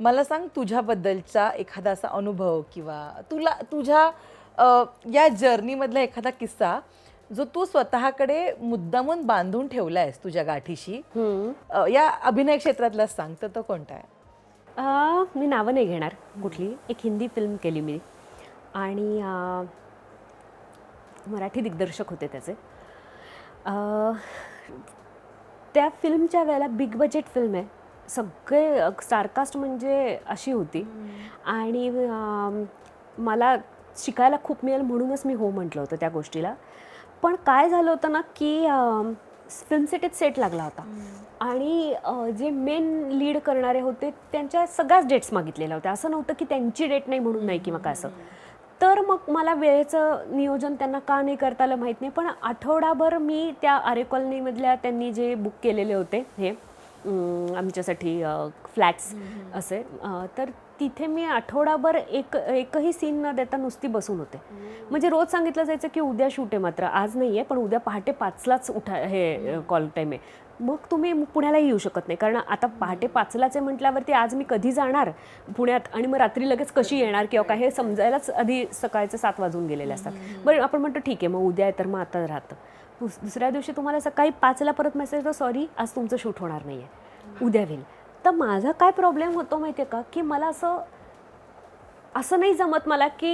मला सांग तुझ्याबद्दलचा एखादा असा अनुभव किंवा तुला तुझ्या या जर्नीमधला एखादा किस्सा जो तू स्वतःकडे मुद्दामून बांधून ठेवला आहेस तुझ्या गाठीशी या अभिनय क्षेत्रातला सांग तर तो कोणता आहे? मी नावं नाही घेणार कुठली. एक हिंदी फिल्म केली मी. आणि मराठी दिग्दर्शक होते त्याचे. त्या फिल्मच्या वेळेला बिग बजेट फिल्म आहे. सगळे स्टारकास्ट म्हणजे अशी होती. आणि मला शिकायला खूप मिळेल म्हणूनच मी हो म्हटलं होतं त्या गोष्टीला. पण काय झालं होतं ना की फिल्म सिटीत सेट लागला होता. आणि जे मेन लीड करणारे होते त्यांच्या सगळ्याच डेट्स मागितलेल्या होत्या. असं नव्हतं की त्यांची डेट नाही म्हणून नाही किंवा काय असं. तर मग मला वेळेचं नियोजन त्यांना का नाही करता आलं माहीत नाही. पण आठवडाभर मी त्या आरे कॉलनीमधल्या त्यांनी जे बुक केलेले होते हे आमच्यासाठी फ्लॅट्स असे. तर तिथे मी आठवडाभर एक एकही सीन न देता नुसती बसून होते. म्हणजे रोज सांगितलं जायचं की उद्या शूट आहे मात्र आज नाही आहे पण उद्या पहाटे पाचलाच उठा हे कॉल टाईम आहे. मग तुम्ही पुण्यालाही येऊ शकत नाही कारण आता पहाटे पाचलाच आहे म्हटल्यावरती आज मी कधी जाणार पुण्यात आणि मग रात्री लगेच कशी येणार किंवा काय हे समजायलाच आधी सकाळचे सात वाजून गेलेले असतात. बरं आपण म्हणतो ठीक आहे मग उद्या आहे तर मग आता राहतं. दुसऱ्या दिवशी तुम्हाला सकाळी पाचला परत मेसेज येतो सॉरी आज तुमचं शूट होणार नाही आहे उद्या होईल. तर माझा काय प्रॉब्लेम होतो माहिती आहे का? की मला असं असं नाही जमत मला की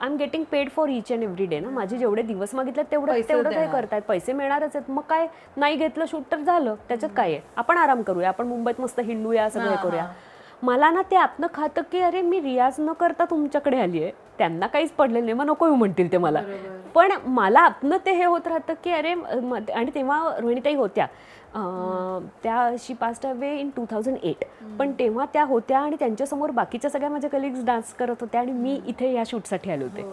I am getting paid for each and every day ना. माझे जेवढे दिवस मागितले तेवढं तेवढं काय. करतायत. पैसे मिळणारच आहेत. मग काय? नाही घेतलं शूट तर झालं. त्याच्यात काय आहे? आपण आराम करूया. आपण मुंबईत मस्त हिंडूया सगळं हे करूया. मला ना ते आतनं खातं की अरे मी रियाज न करता तुमच्याकडे आली आहे त्यांना काहीच पडलेलं नाही. मग नको येऊ म्हणतील ते मला. पण मला आतनं ते हे होत राहतं की अरे आणि तेव्हा रोहिणीताई होत्या. त्या she passed away in two thousand eight पण तेव्हा त्या होत्या आणि त्यांच्यासमोर बाकीच्या सगळ्या माझ्या कलिग्स डान्स करत होत्या आणि मी इथे या शूटसाठी आले होते.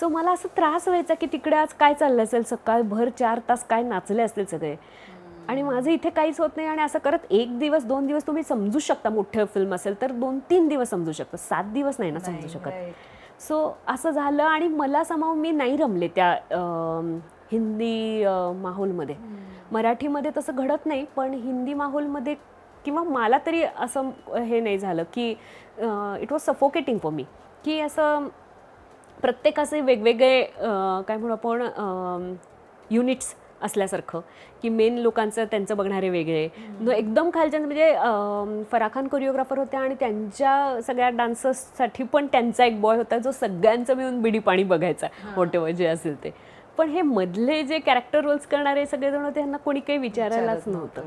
सो मला असं त्रास व्हायचा की तिकडे आज काय चाललं असेल? सकाळभर चार तास काय नाचले असतील सगळे? आणि माझं इथे काहीच होत नाही आणि असं करत एक दिवस दोन दिवस तुम्ही समजू शकता मोठं फिल्म असेल तर दोन तीन दिवस समजू शकता. सात दिवस नाही ना समजू शकत. सो असं झालं आणि मला समाव मी नाही रमले त्या हिंदी माहोलमध्ये. मराठीमध्ये तसं घडत नाही पण हिंदी माहोलमध्ये किंवा मला तरी असं हे नाही झालं की it was suffocating for me की असं प्रत्येकाचे वेगवेगळे काय म्हणू आपण युनिट्स असल्यासारखं की मेन लोकांचं त्यांचं बघणारे वेगळे. एकदम खालच्या म्हणजे अं, फराह खान कोरिओग्राफर होत्या आणि त्यांच्या सगळ्या डान्सर्ससाठी पण त्यांचा एक बॉय होता जो सगळ्यांचं मिळून बिडी पाणी बघायचा वॉटेवर जे असेल ते. पण हे मधले जे कॅरेक्टर रोल्स करणारे सगळेजण होते त्यांना कोणी काही विचारायलाच नव्हतं.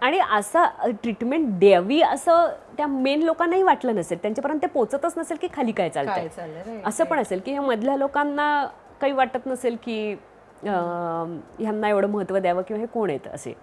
आणि असा ट्रीटमेंट द्यावी असं त्या मेन लोकांनाही वाटलं नसेल. त्यांच्यापर्यंत ते पोचतच नसेल की खाली काय चालतंय. असं पण असेल की ह्या मधल्या लोकांना काही वाटत नसेल की ह्यांना एवढं महत्त्व द्यावं किंवा हे कोण आहेत असे?